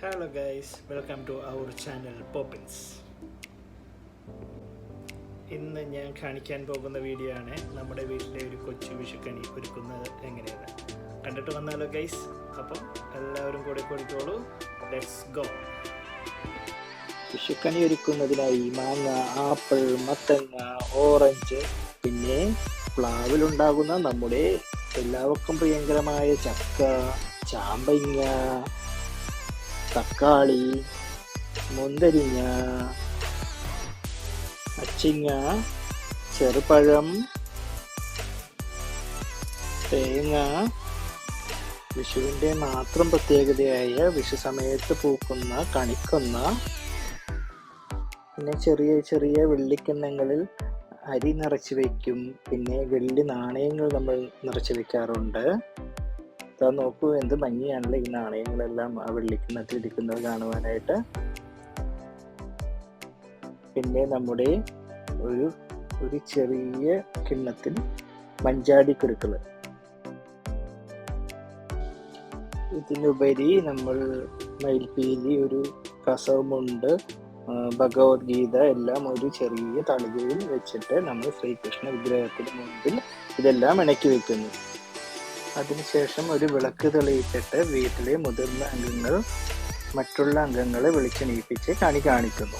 Hello guys welcome to our channel Poppins ഇന്ന് ഞാൻ കാണിക്കാൻ പോകുന്ന വീഡിയോ ആണ് നമ്മുടെ വീട്ടിലെ ഒരു കൊച്ചു വിഷുക്കണി ഒരുക്കുന്നത് എങ്ങനെയാണ്? കണ്ടിട്ട് വന്നാലോ ഗൈസ് അപ്പം എല്ലാവരും കൂടെ കൊടുത്തോളൂ ലെറ്റ്സ് ഗോ വിഷുക്കണി ഒരുക്കുന്നതിനായി മാങ്ങ ആപ്പിൾ മത്തങ്ങ ഓറഞ്ച് പിന്നെ പ്ലാവിലുണ്ടാകുന്ന നമ്മുടെ എല്ലാവർക്കും പ്രിയങ്കരമായ ചക്ക ചാമ്പങ്ങ തക്കാളി മുന്തിരിങ്ങ അച്ചിങ്ങ ചെറുപഴം തേങ്ങ. വിഷുവിന്റെ മാത്രം പ്രത്യേകതയായ വിഷു സമയത്ത് പൂക്കുന്ന കണിക്കുന്ന പിന്നെ ചെറിയ ചെറിയ വെള്ളിക്കിണ്ണങ്ങളിൽ അരി നിറച്ച് വയ്ക്കും പിന്നെ വെള്ളി നാണയങ്ങൾ നമ്മൾ നിറച്ച് വെക്കാറുണ്ട്. ഇതാ നോക്കൂ. എന്ത് ഭംഗിയാണല്ലോ ഈ നാണയങ്ങളെല്ലാം ആ വെള്ളിക്കിണ്ണത്തിൽ ഇരിക്കുന്നത് കാണുവാനായിട്ട്. പിന്നെ നമ്മുടെ ഒരു ഒരു ചെറിയ കിണ്ണത്തിൽ മഞ്ചാടി കുരുക്കൾ ഇതിനുപരി നമ്മൾ മയിൽപീലി ഒരു കസവുമുണ്ട് ഭഗവത്ഗീത എല്ലാം ഒരു ചെറിയ തളികയിൽ വെച്ചിട്ട് നമ്മൾ ശ്രീകൃഷ്ണ വിഗ്രഹത്തിന് മുമ്പിൽ ഇതെല്ലാം ഇണക്കി വെക്കുന്നു. അതിനുശേഷം ഒരു വിളക്ക് തെളിയിച്ചിട്ട് വീട്ടിലെ മുതിർന്ന അംഗങ്ങൾ മറ്റുള്ള അംഗങ്ങളെ വിളിച്ചെണീപ്പിച്ച് കണി കാണിക്കുന്നു.